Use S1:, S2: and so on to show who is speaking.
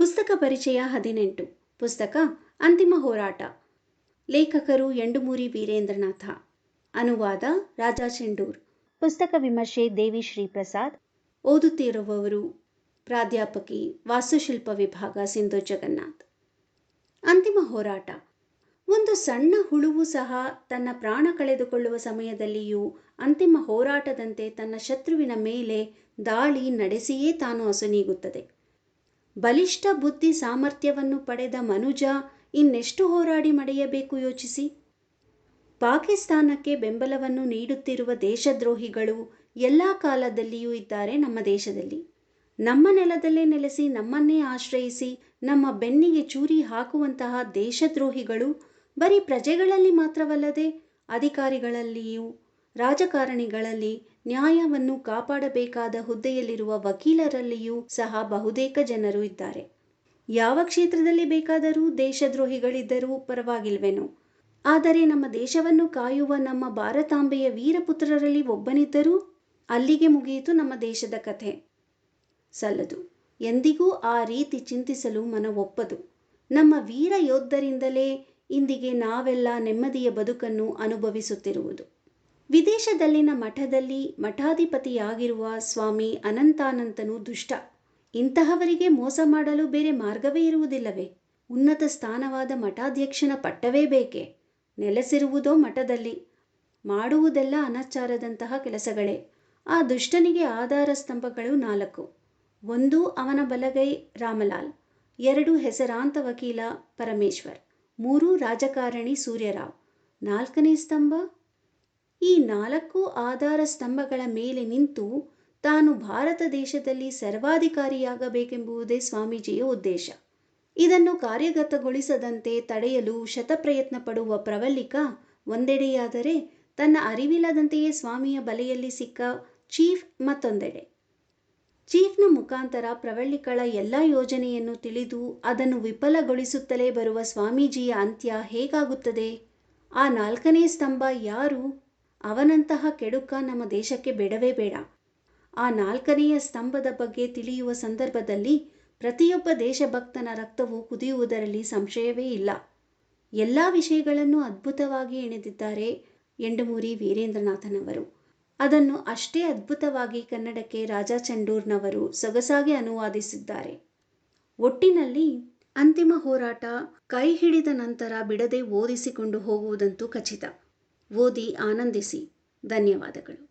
S1: ಪುಸ್ತಕ ಪರಿಚಯ ಹದಿನೆಂಟು. ಪುಸ್ತಕ ಅಂತಿಮ ಹೋರಾಟ. ಲೇಖಕರು ಎಂಡುಮೂರಿ ವೀರೇಂದ್ರನಾಥ. ಅನುವಾದ ರಾಜಾ ಚೆಂಡೂರ್. ಪುಸ್ತಕ ವಿಮರ್ಶೆ ದೇವಿ ಶ್ರೀಪ್ರಸಾದ್. ಓದುತ್ತಿರುವವರು ಪ್ರಾಧ್ಯಾಪಕಿ ವಾಸ್ತುಶಿಲ್ಪ ವಿಭಾಗ ಸಿಂಧು ಜಗನ್ನಾಥ್. ಅಂತಿಮ ಹೋರಾಟ. ಒಂದು ಸಣ್ಣ ಹುಳುವು ಸಹ ತನ್ನ ಪ್ರಾಣ ಕಳೆದುಕೊಳ್ಳುವ ಸಮಯದಲ್ಲಿಯೂ ಅಂತಿಮ ಹೋರಾಟದಂತೆ ತನ್ನ ಶತ್ರುವಿನ ಮೇಲೆ ದಾಳಿ ನಡೆಸಿಯೇ ತಾನು ಅಸುನೀಗುತ್ತದೆ ಬಲಿಷ್ಠ ಬುದ್ಧಿ ಸಾಮರ್ಥ್ಯವನ್ನು ಪಡೆದ ಮನುಜ ಇನ್ನೆಷ್ಟು ಹೋರಾಡಿ ಮಡೆಯಬೇಕು ಯೋಚಿಸಿ. ಪಾಕಿಸ್ತಾನಕ್ಕೆ ಬೆಂಬಲವನ್ನು ನೀಡುತ್ತಿರುವ ದೇಶದ್ರೋಹಿಗಳು ಎಲ್ಲ ಕಾಲದಲ್ಲಿಯೂ ಇದ್ದಾರೆ ನಮ್ಮ ದೇಶದಲ್ಲಿ. ನಮ್ಮ ನೆಲದಲ್ಲೇ ನೆಲೆಸಿ, ನಮ್ಮನ್ನೇ ಆಶ್ರಯಿಸಿ, ನಮ್ಮ ಬೆನ್ನಿಗೆ ಚೂರಿ ಹಾಕುವಂತಹ ದೇಶದ್ರೋಹಿಗಳು ಬರೀ ಪ್ರಜೆಗಳಲ್ಲಿ ಮಾತ್ರವಲ್ಲದೆ ಅಧಿಕಾರಿಗಳಲ್ಲಿಯೂ ರಾಜಕಾರಣಿಗಳಲ್ಲಿ ನ್ಯಾಯವನ್ನು ಕಾಪಾಡಬೇಕಾದ ಹುದ್ದೆಯಲ್ಲಿರುವ ವಕೀಲರಲ್ಲಿಯೂ ಸಹ ಬಹುತೇಕ ಜನರು ಇದ್ದಾರೆ. ಯಾವ ಕ್ಷೇತ್ರದಲ್ಲಿ ಬೇಕಾದರೂ ದೇಶದ್ರೋಹಿಗಳಿದ್ದರೂ ಪರವಾಗಿಲ್ವೇನೋ. ಆದರೆ ನಮ್ಮ ದೇಶವನ್ನು ಕಾಯುವ ನಮ್ಮ ಭಾರತಾಂಬೆಯ ವೀರಪುತ್ರರಲ್ಲಿ ಒಬ್ಬನಿದ್ದರೂ ಅಲ್ಲಿಗೆ ಮುಗಿಯಿತು ನಮ್ಮ ದೇಶದ ಕಥೆ. ಸಲ್ಲದು. ಎಂದಿಗೂ ಆ ರೀತಿ ಚಿಂತಿಸಲು ಮನವೊಪ್ಪದು. ನಮ್ಮ ವೀರ ಯೋಧರಿಂದಲೇ ಇಂದಿಗೆ ನಾವೆಲ್ಲ ನೆಮ್ಮದಿಯ ಬದುಕನ್ನು ಅನುಭವಿಸುತ್ತಿರುವುದು. ವಿದೇಶದಲ್ಲಿನ ಮಠದಲ್ಲಿ ಮಠಾಧಿಪತಿಯಾಗಿರುವ ಸ್ವಾಮಿ ಅನಂತಾನಂತನು ದುಷ್ಟ. ಇಂತಹವರಿಗೆ ಮೋಸ ಮಾಡಲು ಬೇರೆ ಮಾರ್ಗವೇ ಇರುವುದಿಲ್ಲವೇ? ಉನ್ನತ ಸ್ಥಾನವಾದ ಮಠಾಧ್ಯಕ್ಷನ ಪಟ್ಟವೇ ಬೇಕೆ? ನೆಲೆಸಿರುವುದೋ ಮಠದಲ್ಲಿ? ಮಾಡುವುದೆಲ್ಲ ಅನಾಚಾರದಂತಹ ಕೆಲಸಗಳೇ? ಆ ದುಷ್ಟನಿಗೆ ಆಧಾರ ಸ್ತಂಭಗಳು ನಾಲ್ಕು. ಒಂದು, ಅವನ ಬಲಗೈ ರಾಮಲಾಲ್. ಎರಡು, ಹೆಸರಾಂತ ವಕೀಲ ಪರಮೇಶ್ವರ್. ಮೂರು, ರಾಜಕಾರಣಿ ಸೂರ್ಯರಾವ್. ನಾಲ್ಕನೇ ಸ್ತಂಭ ಈ ನಾಲ್ಕು ಆಧಾರ ಸ್ತಂಭಗಳ ಮೇಲೆ ನಿಂತು ತಾನು ಭಾರತ ದೇಶದಲ್ಲಿ ಸರ್ವಾಧಿಕಾರಿಯಾಗಬೇಕೆಂಬುದೇ ಸ್ವಾಮೀಜಿಯ ಉದ್ದೇಶ. ಇದನ್ನು ಕಾರ್ಯಗತಗೊಳಿಸದಂತೆ ತಡೆಯಲು ಶತಪ್ರಯತ್ನ ಪಡುವ ಪ್ರವಲ್ಲಿಕ ಒಂದೆಡೆಯಾದರೆ ತನ್ನ ಅರಿವಿಲ್ಲದಂತೆಯೇ ಸ್ವಾಮಿಯ ಬಲೆಯಲ್ಲಿ ಸಿಕ್ಕ ಚೀಫ್ ಮತ್ತೊಂದೆಡೆ. ಚೀಫ್ನ ಮುಖಾಂತರ ಪ್ರವಳ್ಳಿಕಳ ಎಲ್ಲ ಯೋಜನೆಯನ್ನು ತಿಳಿದು ಅದನ್ನು ವಿಫಲಗೊಳಿಸುತ್ತಲೇ ಬರುವ ಸ್ವಾಮೀಜಿಯ ಅಂತ್ಯ ಹೇಗಾಗುತ್ತದೆ? ಆ ನಾಲ್ಕನೇ ಸ್ತಂಭ ಯಾರು? ಅವನಂತಹ ಕೆಡುಕ ನಮ್ಮ ದೇಶಕ್ಕೆ ಬೇಡವೇ ಬೇಡ. ಆ ನಾಲ್ಕನೆಯ ಸ್ತಂಭದ ಬಗ್ಗೆ ತಿಳಿಯುವ ಸಂದರ್ಭದಲ್ಲಿ ಪ್ರತಿಯೊಬ್ಬ ದೇಶಭಕ್ತನ ರಕ್ತವು ಕುದಿಯುವುದರಲ್ಲಿ ಸಂಶಯವೇ ಇಲ್ಲ. ಎಲ್ಲ ವಿಷಯಗಳನ್ನು ಅದ್ಭುತವಾಗಿ ಎಣೆದಿದ್ದಾರೆ ಎಂಡಮೂರಿ ವೀರೇಂದ್ರನಾಥನವರು. ಅದನ್ನು ಅಷ್ಟೇ ಅದ್ಭುತವಾಗಿ ಕನ್ನಡಕ್ಕೆ ರಾಜಾ ಚಂಡೂರ್ನವರು ಸೊಗಸಾಗಿ ಅನುವಾದಿಸಿದ್ದಾರೆ. ಒಟ್ಟಿನಲ್ಲಿ ಅಂತಿಮ ಹೋರಾಟ ಕೈ ಹಿಡಿದ ನಂತರ ಬಿಡದೆ ಓದಿಸಿಕೊಂಡು ಹೋಗುವುದಂತೂ ಖಚಿತ. ಓದಿ ಆನಂದಿಸಿ. ಧನ್ಯವಾದಗಳು.